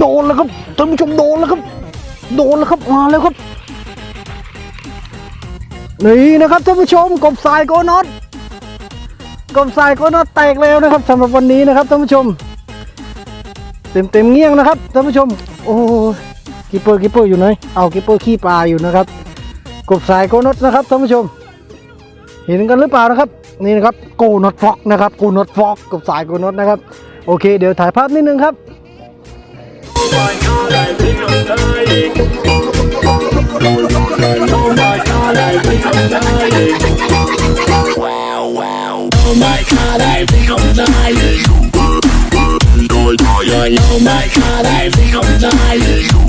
โดนแล้วครับท่านผู้ชมโดนแล้วครับ โดนแล้วครับมาแล้วครับนี่นะครับท่านผู้ชมกบสายโกนอตกบสายโกนอตแตกแล้วนะครับสำหรับวันนี้นะครับท่านผู้ชม เต็มเต็มเงี้ยงนะครับท่านผู้ชม โอ้กิปเปอร์กิปเปอร์อยู่ไหนเอากิปเปอร์ขี้ปลาอยู่นะครับ กบสายโกนอตนะครับท่านผู้ชม เห็นกันหรือเปล่านะครับ นี่นะครับโกนอตฟอกนะครับโกนอตฟอกกบสายโกนอตนะครับโอเค เดี๋ยวถ่ายภาพนิดนึงครับ Oh my god, I think I'm dying. Wow, wow. Oh my god, I think I'm dying. Oh my god, I think I'm dying.